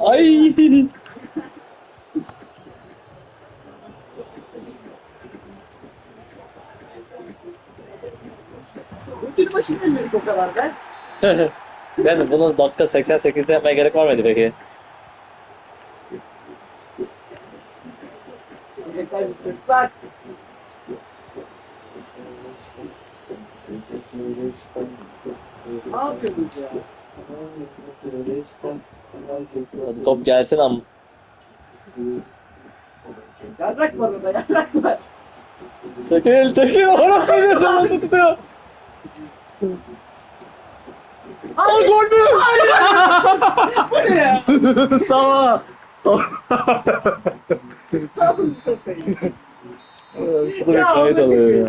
Ay. Ödül başında dedik o kadar ben. ben bunu dakika 88'de yapmaya gerek var mıydı peki? Çocuklar biz çocuklar. Ne yapıyorsunuz ya? Hadi top gelsin am. Yarrak var orada yarrak var. Çekil çekil orası bir nasıl tutuyor? Ay gol mü? Bu ne ya? Sava. Tamam, çok iyi. Şurada bir kayıt alıyor ya.